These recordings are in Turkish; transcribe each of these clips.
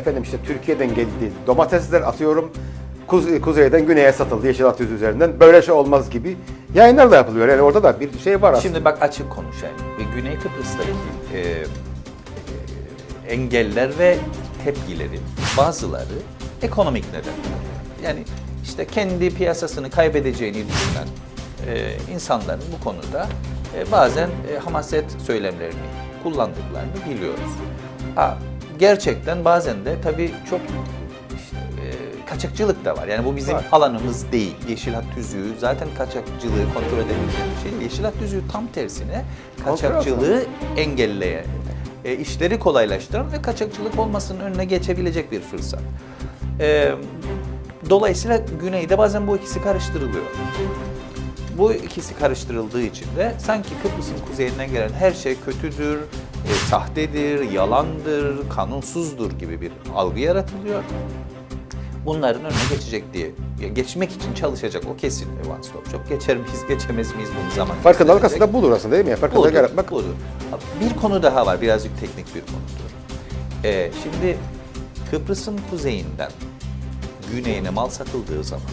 efendim işte Türkiye'den geldi domatesler atıyorum kuz- kuzeyden güneye satıldı Yeşil Hat Yüzü üzerinden. Böyle şey olmaz gibi yayınlar da yapılıyor. Yani orada da bir şey var aslında. Şimdi bak açık konuşayım. Güney Kıbrıs'taki e, e, engeller ve tepkilerin bazıları ekonomik nedenler. Yani işte kendi piyasasını kaybedeceğini düşünen e, insanların bu konuda e, bazen e, hamaset söylemlerini kullandıklarını biliyoruz. Ha, gerçekten bazen de tabii çok işte, e, kaçakçılık da var. Yani bu bizim Var. alanımız değil. Yeşil hat tüzüğü zaten kaçakçılığı kontrol edebilecek bir şey. Yeşil hat tüzüğü tam tersine kaçakçılığı engelleyen, e, işleri kolaylaştıran ve kaçakçılık olmasının önüne geçebilecek bir fırsat. E, dolayısıyla güneyde bazen bu ikisi karıştırılıyor. Bu ikisi karıştırıldığı için de sanki Kıbrıs'ın kuzeyinden gelen her şey kötüdür, e, sahtedir, yalandır, kanunsuzdur gibi bir algı yaratılıyor. Bunların önüne geçecek diye, ya geçmek için çalışacak o kesin One Stop Shop. Geçer miyiz, geçemez miyiz bunu zaman Farkındalık gösterecek. aslında budur aslında değil mi? Farkındalık Budur, yaratmak. budur. Bir konu daha var, birazcık teknik bir konudur. Ee, şimdi Kıbrıs'ın kuzeyinden güneyine mal satıldığı zaman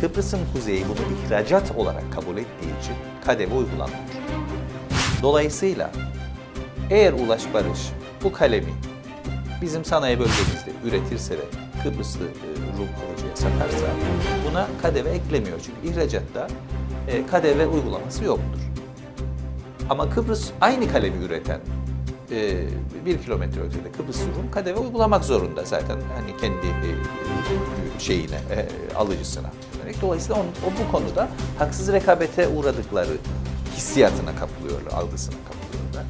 Kıbrıs'ın kuzeyi bunu ihracat olarak kabul ettiği için kademe uygulanmıyor. Dolayısıyla eğer Ulaş Barış bu kalemi bizim sanayi bölgemizde üretirse ve Kıbrıslı e, Rum kurucuya satarsa buna KDV eklemiyor. Çünkü ihracatta e, KDV uygulaması yoktur. Ama Kıbrıs aynı kalemi üreten e, bir kilometre ötede Kıbrıs Rum KDV uygulamak zorunda zaten hani kendi şeyine, alıcısına. Dolayısıyla on, o bu konuda haksız rekabete uğradıkları hissiyatına kapılıyorlar, algısına kapılıyorlar.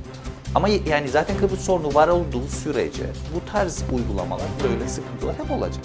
Ama yani zaten Kıbrıs sorunu var olduğu sürece bu tarz uygulamalar, böyle sıkıntılar hep olacak.